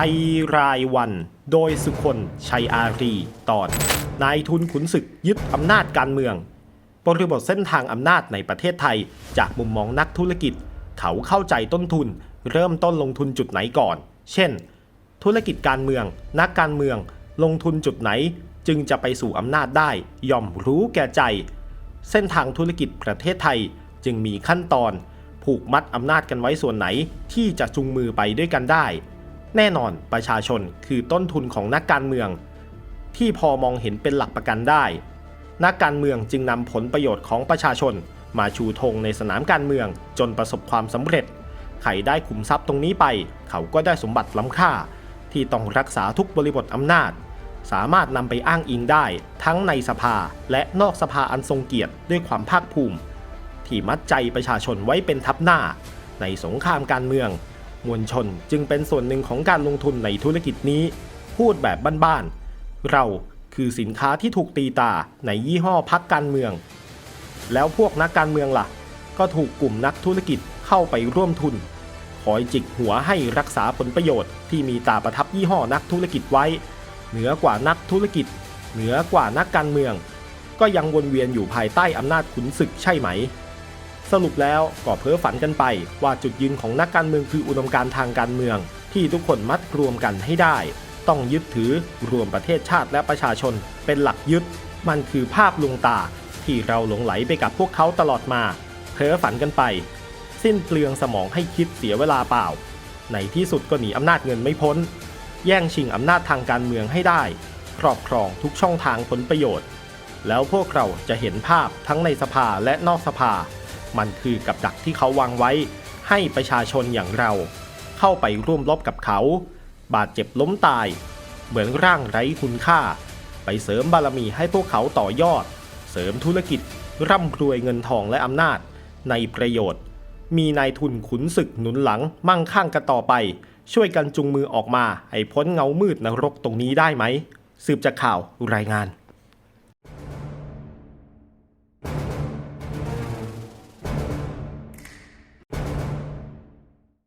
ภัยรายวัน โดยสุคนชัยอารีตอน นายทุนขุนศึกยึดอำนาจการเมือง บริบทเส้นทางอำนาจในประเทศไทย จากมุมมองนักธุรกิจ เขาเข้าใจต้นทุน เริ่มต้นลงทุนจุดไหนก่อน เช่น ธุรกิจการเมือง นักการเมือง ลงทุนจุดไหน จึงจะไปสู่อำนาจได้ย่อมรู้แก่ใจ เส้นทางธุรกิจประเทศไทยจึงมีขั้นตอน ผูกมัดอำนาจกันไว้ส่วนไหนที่จะจูงมือไปด้วยกันได้ แน่นอนประชาชนคือต้นทุนของนักการเมือง ที่พอมองเห็นเป็นหลักประกันได้ นักการเมืองจึงนำผลประโยชน์ของประชาชน มาชูธงในสนามการเมืองจนประสบความสำเร็จใครได้ขุมทรัพย์ตรงนี้ไป เขาก็ได้สมบัติล้ำค่า ที่ต้องรักษาทุกบริบทอำนาจ สามารถนำไปอ้างอิงได้ ทั้งในสภาและนอกสภาอันทรงเกียรติด้วยความภาคภูมิ ที่มัดใจประชาชนไว้เป็นทับหน้า ในสงครามการเมือง มวลชนจึงเป็นส่วนหนึ่งของการลงทุนในธุรกิจนี้ พูดแบบบ้านๆ เราคือสินค้าที่ถูกตีตาในยี่ห้อพักการเมือง แล้วพวกนักการเมืองล่ะ ก็ถูกกลุ่มนักธุรกิจเข้าไปร่วมทุน คอยจิกหัวให้รักษาผลประโยชน์ที่มีตาประทับยี่ห้อนักธุรกิจไว้ เหนือกว่านักธุรกิจ เหนือกว่านักการเมือง ก็ยังวนเวียนอยู่ภายใต้อำนาจขุนศึกใช่ไหม สรุปแล้วก็เพ้อฝันกันไปว่าจุดยืนของนักการเมืองคืออุดมการณ์ทางการเมือง ที่ทุกคนมัดรวมกันให้ได้ ต้องยึดถือรวมประเทศชาติและประชาชนเป็นหลักยึด มันคือภาพลวงตา ที่เราหลงไหลไปกับพวกเขาตลอดมา เพ้อฝันกันไป สิ้นเปลืองสมองให้คิดเสียเวลาเปล่าในที่สุดก็หนีอำนาจเงินไม่พ้น แย่งชิงอำนาจทางการเมืองให้ได้ ครอบครองทุกช่องทางผลประโยชน์ แล้วพวกเราจะเห็นภาพทั้งในสภาและนอกสภา มันคือกับดักที่เขาวางไว้ ให้ประชาชนอย่างเรา เข้าไปร่วมรบกับเขา บาดเจ็บล้มตาย เหมือนร่างไร้คุณค่า ไปเสริมบารมีให้พวกเขาต่อยอด เสริมธุรกิจ ร่ำรวยเงินทองและอำนาจ ในประโยชน์ มีนายทุนขุนศึกหนุนหลังมั่งคั่งกันต่อไป ช่วยกันจุงมือออกมาให้พ้นเงามืดนรกตรงนี้ได้ไหมสืบจากข่าวรายงาน